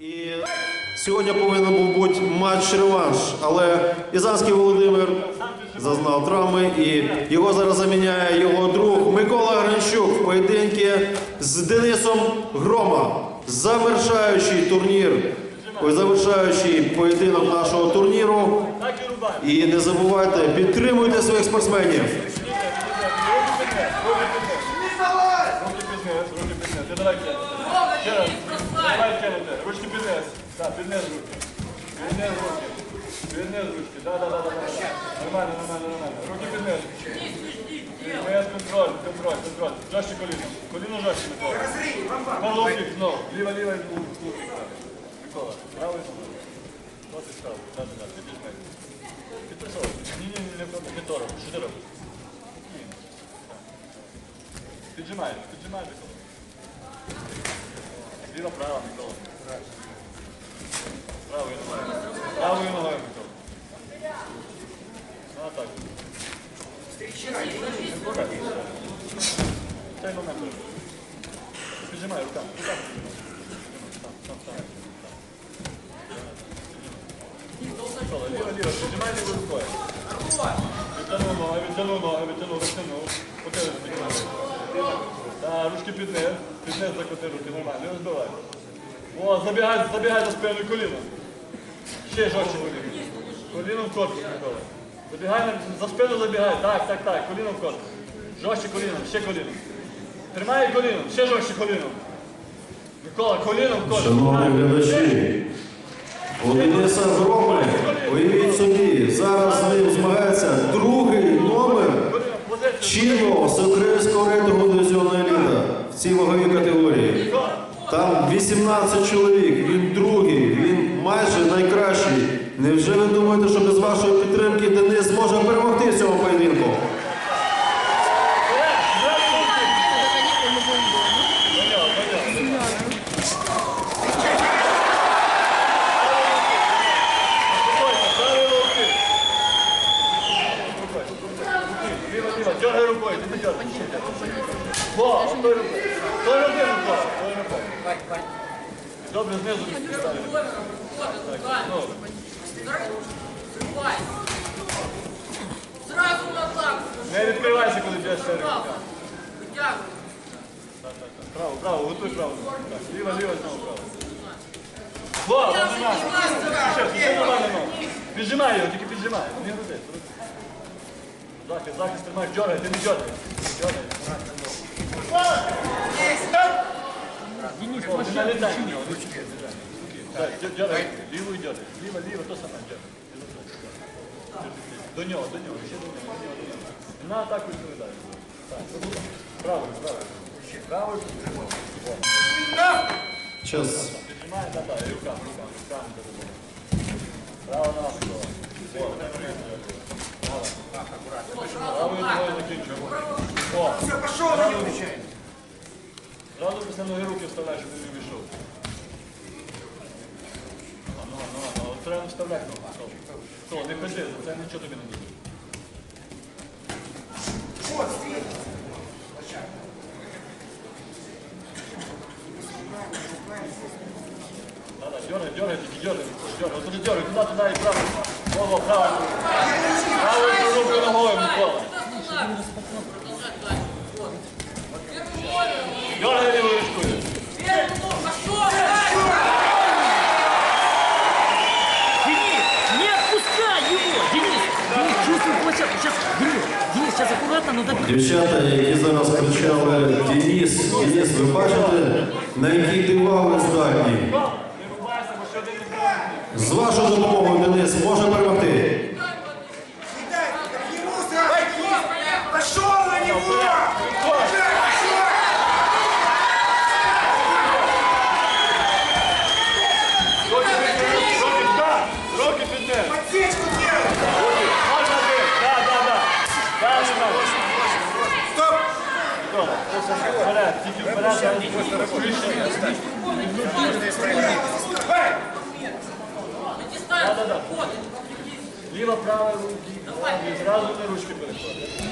І сьогодні повинен був бути матч-реванш, але Ізанський Володимир зазнав травми і його зараз заміняє його друг Микола Гранчук в поєдинки з Денисом Грома. Завершаючий турнір, завершаючий поєдинок нашого турніру. І не забувайте, підтримуйте своїх спортсменів. Ще раз. Давай тягнете. Ручки піднес. Так, піднес руки. Піднес руки. Піднес ручки. Да, да, да, да, да. Нормально, нормально, нормально. Руки піднес. Піднес, контроль, контроль, контроль. Жорстче коліно. Коліно жорстче, Микола. Головки знову. Ліва, ліва і лук. Микола, правий. Досить справа. Да, да, да. Ти піднес. Підписав. Ні, ні, ні, не тором. Що ти робиш? Піджимай, піджимай, Микола. Ліва, права, Микола. Правою ногою. Правою ногою, Микола. А, так. Цей момент. робиш. Піджимай руками. руками. Там, там, там. Микола, ліва, ліва, піджимай лівою рукою. Відтягнув ноги, відтягнув ноги, відтягнув, відтягнув. Покажи піджимай. Так, ручки піднес, піднес закоти руки, нормально, не розбивай. О, забігай, забігай за спину коліном. Ще жорстче коліном. Коліном в корпус, Микола. Забігай на- за спину забігай. Так, так, так, коліном в корпус. Жорстче коліном, ще коліном. Тримай коліном, ще жорстче коліном. Микола, коліном в корпус. Шановні глядачі, у Дениса уявіть собі, зараз з ним змагається другий номер Коліном, позицію. чинного всеукраїнського рейтингу дивізіону цій ваговій категорії. Там 18 чоловік, він другий, він майже найкращий. Невже ви думаєте, що без вашої підтримки Денис зможе перемогти в цьому поєдинку? вперед, вперед, руки. До нього, до нього. Спокойно, правої руки. Ліва, ліва, дергай рукою, ти не дергай. ще дергай. Во, от той рукою. Той руки, Микола, той рукою. В атаку. Не відкривайся, коли б'єш. Вытягивай. Право, право, готуй право. Ліва, ліва, знову право. Во, нормально. Ще, нормально ногу. Піджимай його, тільки піджимай. Не груди. Захист, захист, тримаєш, дьоргай, ти не дьоргай. Дьоргай. О, ти налітай на нього. Так, дьор- дьоргай, лівою дьоргай. Ліва, ліва, то саме, дьоргай. До нього, до нього, ще до нього, до нього, до нього. На атаку відповідає. Так, правою, правою. Правою підтримуй. Час. Піджимає, да, да, і руками, руками, руками. да, да, да. Право на вас, право. О, не прийде. Правою ногою закінчуємо. О, Все, пошел, не отвечай. зразу після ноги руки вставляєш, щоб він не вийшов. А, Ну, ну, ну, треба вставляти не ходи, це нічого тобі не буде. Дергай, дергай, дергай, дергай, от туди дергай, туди, туди і право. Во, во, право. Правою рукою ногою, Микола. Первый. Дергай Дівчата, які зараз кричали Денис, Денис, ви бачите, на які дивали здатні? З вашою допомогою Денис може перемогти. Не дай, к нему сразу. Пошел на него. Пошел. Пошел. Руки піднес, руки, так, руки піднес. Подсечку делай. Можна один, так, так, так. Так, не надо. Стоп. Добре, просто вперед, тільки вперед, а скоріше. Давай. Да, да, да. Вот. Ліва, права, руки. Зразу на ручки переходить.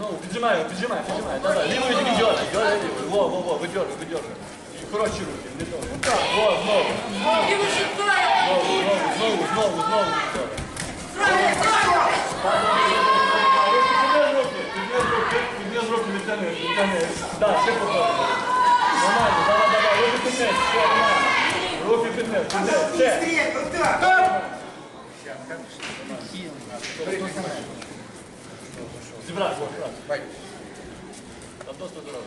Ну, піджимай, піджимай, піджимай. Да, да. Лівою тільки дьоргай, дьоргай. Во, во, во, видьоргай, видьоргай. коротші руки. Не то. Отак, о, знову. И вышибаем. Знову, знову, знову, знову, знову. Сразу. Підняв руки, не тяни. Так, ще попробуй. Нормально, давай, давай, руки піднес, все, нормально. Руки піднес, піднес, ще. Быстрее, вот так. Зібрати, зібрати. Там досить здорово.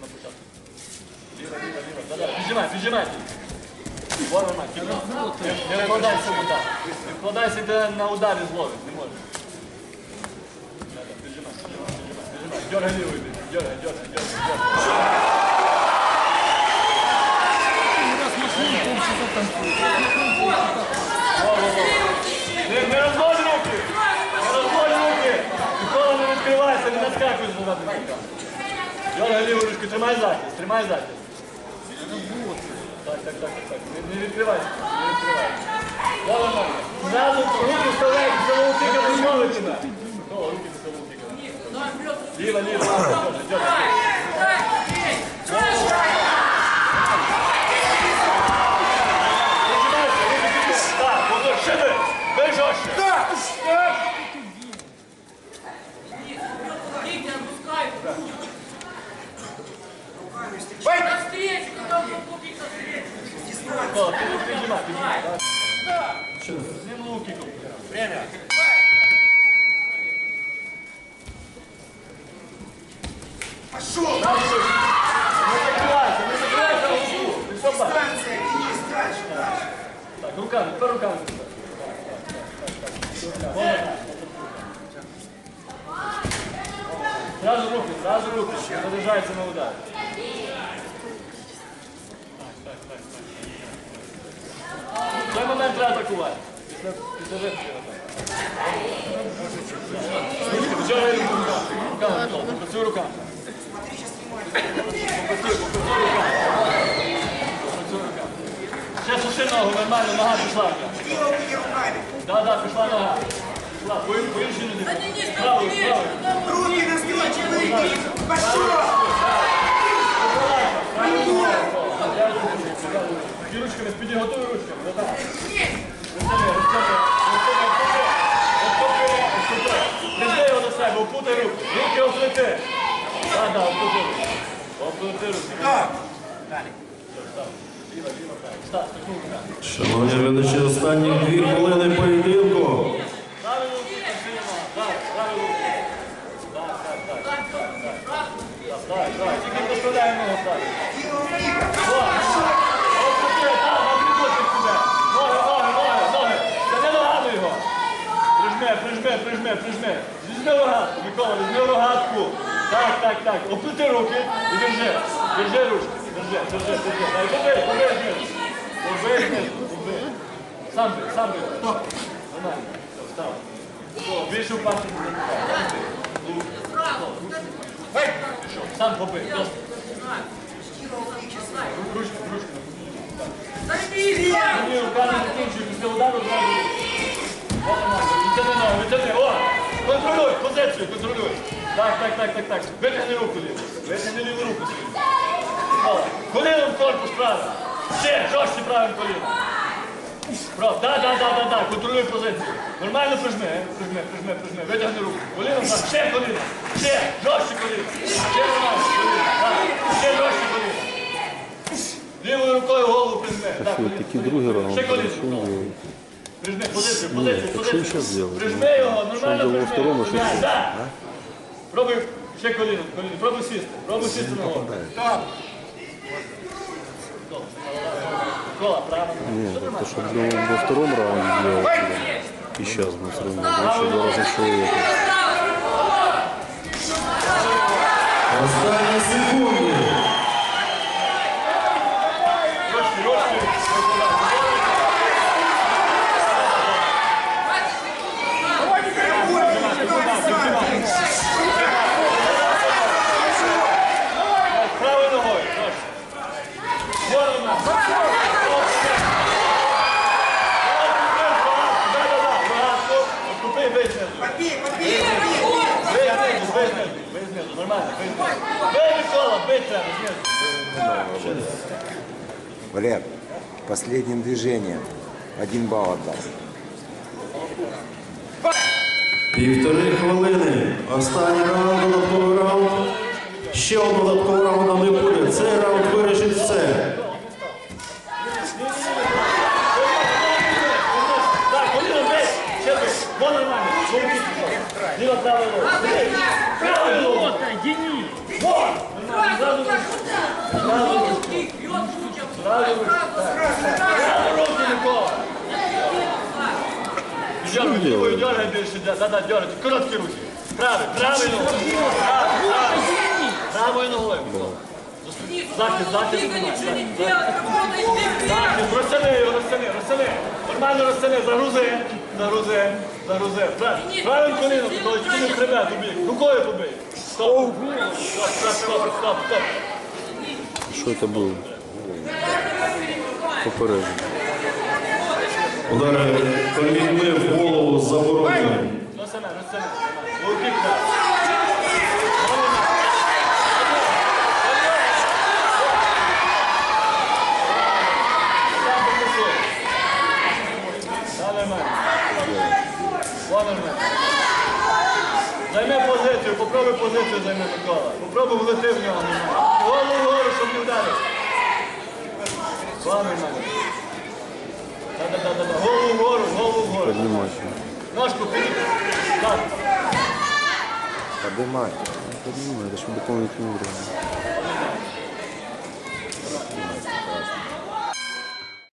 На початку. Ліва, ліва, ліва. Да-да, піджимай, піджимай. Вон нормально, піджимай. Не викладайся в удар. Не вкладайся, де на ударі зловить, не можеш. Да-да, піджимай, піджимай, піджимай, піджимай. Дергай лівою, дергай, дергай, дергай, дергай. Не, розводь руки! Не розводь руки! Ніколи не відкривайся, не наскакуй з назад. Дергай ліву тримай захист, тримай захист. Так, так, так, так. Не, не відкривайся, не відкривайся. Да, нормально. Зразу руки вставляй, відмови тебе. О, руки силовики. Давай. Ліва, ліва, ліва, дергай, дергай. Дай, бей. Піджимайся, руки піднімай. Так, вот ще ви. Ви жорстче. Никита, отпускай. Навстречу, когда он купит навстречу. О, ти піджимай, піджимай. З ним луки купи. Время. Пошел. Не закривайся, не закривайся руку. Що Денис, дальше, дальше. Так, руками, тепер руками. Сразу руки, сразу руки, заряджається на удар. В той момент треба атакувати. Після, після випадку. Ручки, дергай руками. Ще суши ногу, нормально, нога пішла. Да, да, пішла нога. Пішла, по, іншій нозі. Да Денис, Правою, навстречу, правою. куда он Руки навстречу, выйди. І ручками, спіді, готові ручками. Да, так. Розтягни, розтягни, розтягни, розтягни. Розтягни. Його до себе, опутай руки. Руки оплети. Правильно. Став, стихнув руками. Шановні глядачі, останні дві хвилини поєдинку. Так. Так, так, так. так, так, раз. Так, так, тільки доставляємо ногу так. Прижми, прижми, прижми. Візьми рогатку, Микола, візьми рогатку. Так, так, так. Оплети руки і держи. Держи ручки. Держи, держи, держи. Дай, побий, побий знизу. Побий знизу, побий. Сам бий, сам бий. Стоп. Нормально. Встав. Більше впасти. Сам побий. Досить. Ручки, ручки. Займись, давай. Мені руками закінчую після удару зразу. О, нормально. Відтяни ногу, відтяни. О! Позицію, контролюй. Так, так, так, так, так. Витягни руку ліву. Витягни ліву руку свою. Коліном корпус правий. Ще, жорстче правим коліном. Прав, да, да, да, да, да, контролюй позицію. Нормально прижми, е? прижми, прижми, прижми. Витягни руку. Коліном, так, ще коліно. Ще, жорстче коліно. Ще нормально, коліно. Так, ще жорстче коліно. Лівою рукою голову прижми. Так, Что, коліно, такие коліно. раунд? Ще коліно. Что он делает? Прижми, позицію, так позицію. Прижми його, нормально прижми. що. Пробуй ще коліном. Пробуй сісти. Пробуй сісти на голову. Так. Кола, право. Нет, это что он во втором раунде делал. И сейчас мы сравним. Больше два раза человека. Останні секунди. треба, знизу. Валер, последним движением один балл отдал. Півтори хвилини. Останній раунд, додатковий раунд. Ще одного додаткового раунду не буде. Цей раунд вирішить все. Так, коліно бей. Ще бей. Вон нормально. Голову пішов. Ліва, права, лова. Правий лова. Вот, Денис! Вон. Дергай, дергай більше. Да, да, дергай. Руки. Правий, правий ногою. Правою ногою. Захист, захист. Захист, розтяни його, розтяни, розтяни. Нормально розтяни, загрузи, загрузи, розе, Прав- розе. Правильно коліно, тільки не хребет побіг, Рукою побіг. Стоп. Стоп, стоп, стоп, стоп, стоп. Що це було? Попередження. Удари коліньми в голову заборонені. Розтяни, розтяни. Лоу-кік, так. Далі мене. Вон мене. Займи позицію, попробуй позицію займи Микола. Попробуй влети в нього. Голову вгору, щоб не вдарив. Вон мене. Да-да-да-да. Голову вгору, голову вгору. Піднімайся. Ножку підійди. Так. Подымай. Піднімай, це ж доповнительне время.